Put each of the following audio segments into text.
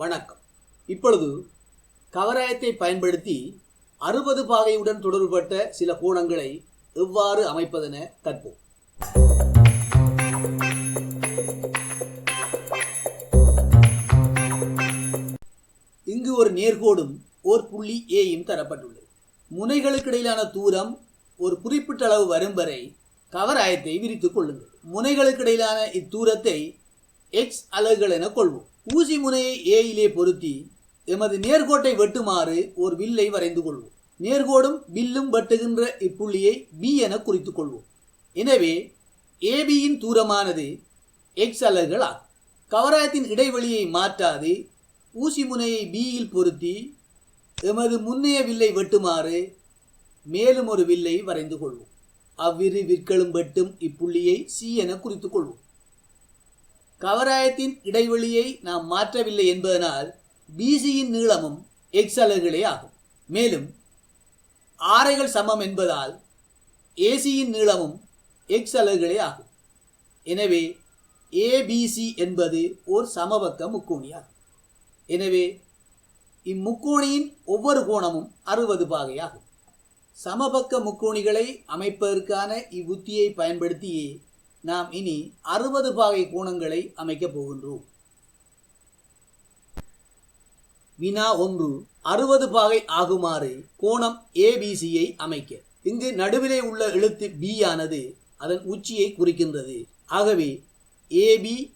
வணக்கம். இப்பொழுது கவராயத்தை பயன்படுத்தி அறுபது பாகையுடன் தொடர்பட்ட சில கோணங்களை எவ்வாறு அமைப்பதென கற்போம். இங்கு ஒரு நேர்கோடும் ஓர் புள்ளி ஏயும் தரப்பட்டுள்ளது. முனைகளுக்கிடையிலான தூரம் ஒரு குறிப்பிட்ட அளவு வரும் வரை கவராயத்தை விரித்துக் கொள்ளுங்கள். முனைகளுக்கிடையிலான இத்தூரத்தை எக்ஸ் அலகுகள் என கொள்வோம். ஊசி முனையை ஏயிலே பொருத்தி எமது நேர்கோட்டை வெட்டுமாறு ஒரு வில்லை வரைந்து கொள்வோம். நேர்கோடும் வில்லும் வெட்டுகின்ற இப்புள்ளியை பி என குறித்துக் கொள்வோம். எனவே ஏபியின் தூரமானது எக்ஸ் அலகுகள் ஆகும் கவராயத்தின் இடைவெளியை மாற்றாது ஊசி முனையை பியில் பொருத்தி எமது முன்னைய வில்லை வெட்டுமாறு மேலும் ஒரு வில்லை வரைந்து கொள்வோம். அவ்விரு விற்களும் வெட்டும் இப்புள்ளியை சி என குறித்துக் கொள்வோம். கவராயத்தின் இடைவெளியை நாம் மாற்றவில்லை என்பதனால் பிசியின் நீளமும் எக்ஸ் அலகுகளே ஆகும். மேலும் ஆரைகள் சமம் என்பதால் ஏசியின் நீளமும் எக்ஸ் அலகுகளே ஆகும். எனவே ஏபிசி என்பது ஓர் சமபக்க முக்கோணியாகும். எனவே இம்முக்கோணியின் ஒவ்வொரு கோணமும் அறுபது பாகையாகும். சமபக்க முக்கோணிகளை அமைப்பதற்கான இவ்வுத்தியை பயன்படுத்தியே நாம் இனி அறுபது பாகை கோணங்களை அமைக்கப் போகின்றோம். வினா ஒன்று அறுபது பாகை ஆகுமாறு கோணம் ஏபிசியை அமைக்க. இங்கு நடுவிலே உள்ள எழுத்து பி ஆனது அதன் உச்சியை குறிக்கின்றது. ஆகவே ஏபி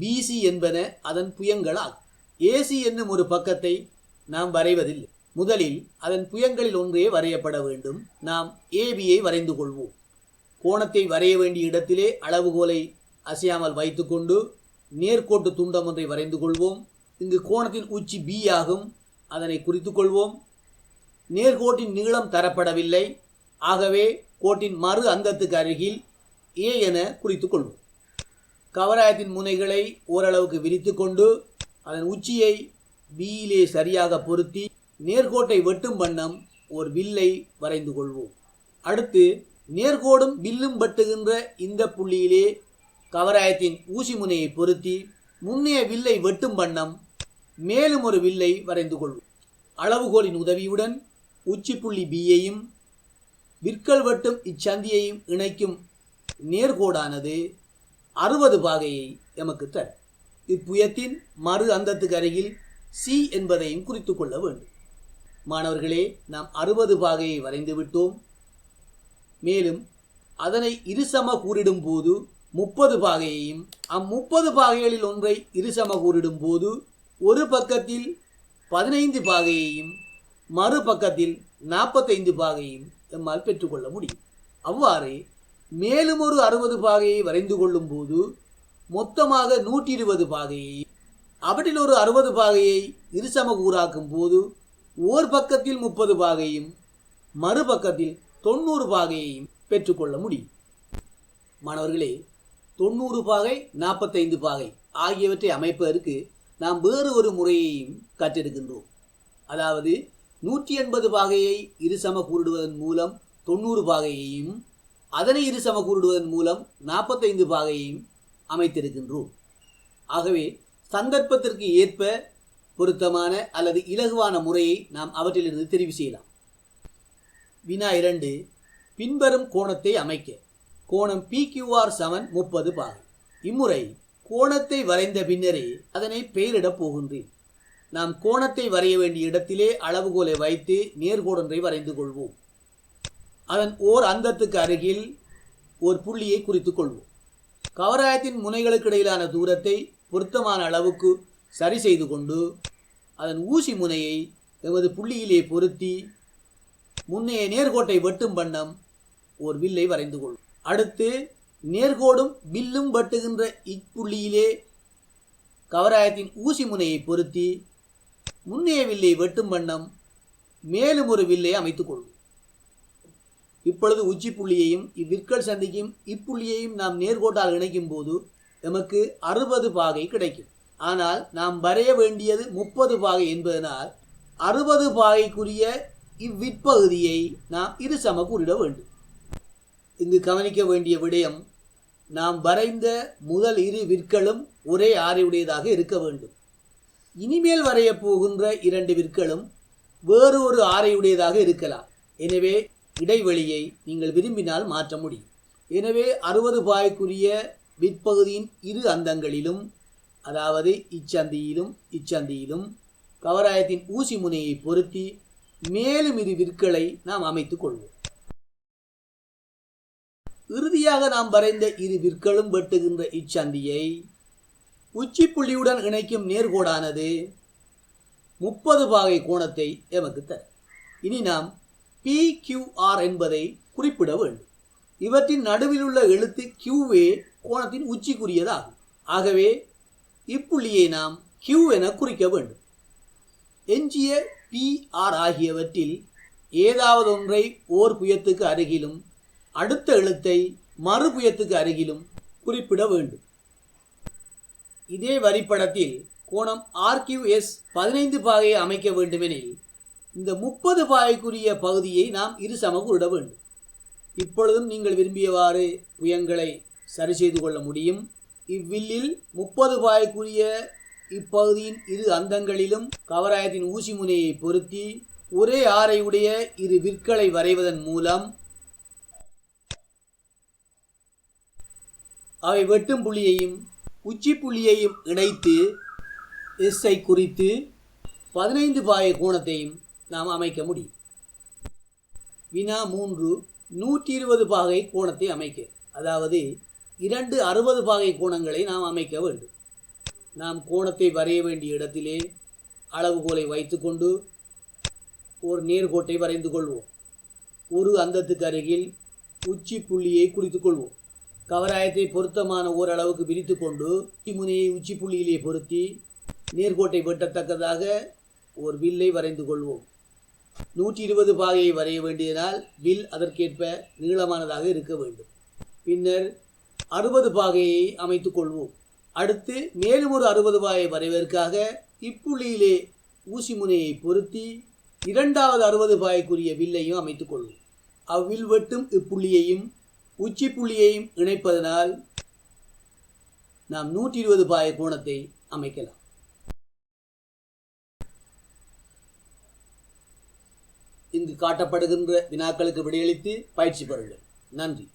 பிசி என்பன அதன் புயங்களாகும் ஏசி என்னும் ஒரு பக்கத்தை நாம் வரைவதில்லை. முதலில் அதன் புயங்களில் ஒன்றே வரையப்பட வேண்டும். நாம் ஏபியை வரைந்து கொள்வோம். கோணத்தை வரைய வேண்டிய இடத்திலே அளவுகோலை அசையாமல் வைத்துக்கொண்டு நேர்கோட்டு துண்டம் ஒன்றை வரைந்து கொள்வோம். இங்கு கோணத்தின் உச்சி பி ஆகும். அதனை குறித்து கொள்வோம். நேர்கோட்டின் நீளம் தரப்படவில்லை. ஆகவே கோட்டின் மறு அந்தத்துக்கு அருகில் ஏ என குறித்து கொள்வோம். கவராயத்தின் முனைகளை ஓரளவுக்கு விரித்து கொண்டு அதன் உச்சியை பியிலே சரியாக பொருத்தி நேர்கோட்டை வெட்டும் வண்ணம் ஒரு வில்லை வரைந்து கொள்வோம். அடுத்து நேர்கோடும் வில்லும் வெட்டுகின்ற இந்த புள்ளியிலே கவராயத்தின் ஊசி முனையை பொருத்தி முன்னைய வில்லை வெட்டும் வண்ணம் மேலும் ஒரு வில்லை வரைந்து கொள்வோம் அளவுகோலின் உதவியுடன் உச்சி புள்ளி பியையும் விற்கள் வெட்டும் இச்சந்தியையும் இணைக்கும் நேர்கோடானது அறுபது பாகையை எமக்கு தரும். இப்புயத்தின் மறு அந்தத்துக்கு அருகில் சி என்பதையும் குறித்து கொள்ள வேண்டும். மாணவர்களே நாம் அறுபது பாகையை வரைந்து விட்டோம். மேலும் அதனை இருசம கூறிடும் போது முப்பது பாகையையும் அம்முப்பது பாகைகளில் ஒன்றை இருசம கூறிடும் போது ஒரு பக்கத்தில் பதினைந்து பாகையையும் மறுபக்கத்தில் நாற்பத்தைந்து பாகையும் எம்மால் பெற்றுக்கொள்ள முடியும். அவ்வாறு மேலும் ஒரு அறுபது பாகையை வரைந்து கொள்ளும் போது மொத்தமாக நூற்றி இருபது பாகையை அவற்றில் ஒரு அறுபது பாகையை இருசம கூறாக்கும் போது ஓர் பக்கத்தில் முப்பது பாகையும் மறுபக்கத்தில் தொண்ணூறு பாகையையும் பெற்றுக்கொள்ள முடியும். மாணவர்களே தொண்ணூறு பாகை நாற்பத்தைந்து பாகை ஆகியவற்றை அமைப்பதற்கு நாம் வேறு ஒரு முறையையும் கற்றெடுக்கின்றோம். அதாவது நூற்றி எண்பது பாகையை இருசம கூறிடுவதன் மூலம் தொண்ணூறு பாகையையும் அதனை இருசம கூறிடுவதன் மூலம் நாற்பத்தைந்து பாகையையும் அமைத்திருக்கின்றோம். ஆகவே சந்தர்ப்பத்திற்கு ஏற்ப பொருத்தமான அல்லது இலகுவான முறையை நாம் அவற்றிலிருந்து தெரிவு செய்யலாம். வினா இரண்டு. பின்வரும் கோணத்தை அமைக்க. கோணம் பிக்யூஆர் சமன் முப்பது பாகை இம்முறை கோணத்தை வரைந்த பின்னரே அதனை பெயரிடப் போகின்றேன். நாம் கோணத்தை வரைய வேண்டிய இடத்திலே அளவுகோலை வைத்து நேர்கோடொன்றை வரைந்து கொள்வோம். அதன் ஓர் அந்தத்துக்கு அருகில் ஒரு புள்ளியை குறித்துக் கொள்வோம். கவராயத்தின் முனைகளுக்கு இடையிலான தூரத்தை பொருத்தமான அளவுக்கு சரி செய்து கொண்டு அதன் ஊசி முனையை எமது புள்ளியிலே பொருத்தி முன்னைய நேர்கோட்டை வெட்டும் வண்ணம் ஒரு வில்லை வரைந்து கொள்ளும். அடுத்து நேர்கோடும் வில்லும் வெட்டுகின்ற இப்புள்ளியிலே கவராயத்தின் ஊசி முனையை பொருத்தி முன்னைய வில்லை வெட்டும் வண்ணம் மேலும் ஒரு வில்லை அமைத்துக் கொள்ளும். இப்பொழுது உச்சி புள்ளியையும் இவ்விற்கள் சந்திக்கும் இப்புள்ளியையும் நாம் நேர்கோட்டால் இணைக்கும் போது நமக்கு அறுபது பாகை கிடைக்கும். ஆனால் நாம் வரைய வேண்டியது முப்பது பாகை என்பதனால் அறுபது பாகைக்குரிய இவ்விற்பகுதியை நாம் இருசம கூறிட வேண்டும். இங்கு கவனிக்க வேண்டிய விடயம் நாம் வரைந்த முதல் இரு விற்களும் ஒரே ஆரையுடையதாக இருக்க வேண்டும். இனிமேல் வரையப் போகின்ற இரண்டு விற்களும் வேறு ஒரு ஆரையுடையதாக இருக்கலாம். எனவே இடைவெளியை நீங்கள் விரும்பினால் மாற்ற முடியும். எனவே அறுபது பாய்க்குரிய விற்பகுதியின் இரு அந்தங்களிலும் அதாவது இச்சந்தியிலும் இச்சந்தியிலும் கவராயத்தின் ஊசி முனையை பொருத்தி மேலும் இரு விற்களை நாம் அமைத்துக் கொள்வோம். இறுதியாக நாம் வரைந்த இரு விற்களும் வெட்டுகின்ற இச்சந்தியை உச்சி புள்ளியுடன் இணைக்கும் நேர்கோடானது முப்பது பாகை கோணத்தை எமக்கு தரும். இனி நாம் பி கியூஆர் என்பதை குறிப்பிட வேண்டும். இவற்றின் நடுவில் உள்ள எழுத்து கியூவே கோணத்தின் உச்சிக்குரியதாகும். ஆகவே இப்புள்ளியை நாம் கியூ என குறிக்க வேண்டும். எஞ்சிய பி ஆர் ஆகியவற்றில் ஏதாவது ஒன்றை ஓர் புயத்துக்கு அருகிலும் அடுத்த எழுத்தை மறு புயத்துக்கு அருகிலும் குறிப்பிட வேண்டும். இதே வரிப்படத்தில் கோணம் ஆர்கியூஎஸ் பதினைந்து பாகையை அமைக்க வேண்டுமெனில் இந்த முப்பது பாகைக்குரிய பகுதியை நாம் இரு சமகுறிட வேண்டும். இப்பொழுதும் நீங்கள் விரும்பியவாறு புயங்களை சரி செய்து கொள்ள முடியும். இவ்வில்லில் முப்பது பாகைக்குரிய இப்பகுதியின் இரு அந்தங்களிலும் கவராயத்தின் ஊசி முனையை பொருத்தி ஒரே ஆரையுடைய இரு விற்களை வரைவதன் மூலம் அவை வெட்டும் புள்ளியையும் உச்சி புள்ளியையும் இணைத்து எஸ்ஐ குறித்து பதினைந்து பாய கோணத்தையும் நாம் அமைக்க முடியும். வினா மூன்று நூற்றி இருபது பாகை கோணத்தை அமைக்க அதாவது இரண்டு அறுபது பாகை கோணங்களை நாம் அமைக்க வேண்டும். நாம் கோணத்தை வரைய வேண்டிய இடத்திலே அளவுகோலை வைத்துக்கொண்டு ஒரு நேர்கோட்டை வரைந்து கொள்வோம். ஒரு அந்தத்துக்கு அருகில் உச்சி புள்ளியை குறித்து கொள்வோம். கவராயத்தை பொருத்தமான ஓரளவுக்கு விரித்து கொண்டு முனையை உச்சி புள்ளியிலே பொருத்தி நேர்கோட்டை வெட்டத்தக்கதாக ஒரு வில்லை வரைந்து கொள்வோம். நூற்றி இருபது பாகையை வரைய வேண்டியதால் வில் அதற்கேற்ப நீளமானதாக இருக்க வேண்டும். பின்னர் அறுபது பாகையை அமைத்துக் கொள்வோம். அடுத்து மேலும் ஒரு அறுபது ரூபாயை வரைவதற்காக இப்புள்ளியிலே ஊசி முனையை பொருத்தி இரண்டாவது அறுபது ரூபாய்க்குரிய வில்லையும் அமைத்துக் கொள்வோம் அவ்வில் வெட்டும் இப்புள்ளியையும் உச்சி புள்ளியையும் இணைப்பதனால் நாம் நூற்றி இருபது பாய கோணத்தை அமைக்கலாம். இங்கு காட்டப்படுகின்ற வினாக்களுக்கு விடையளித்து பயிற்சி பெறுங்கள். நன்றி.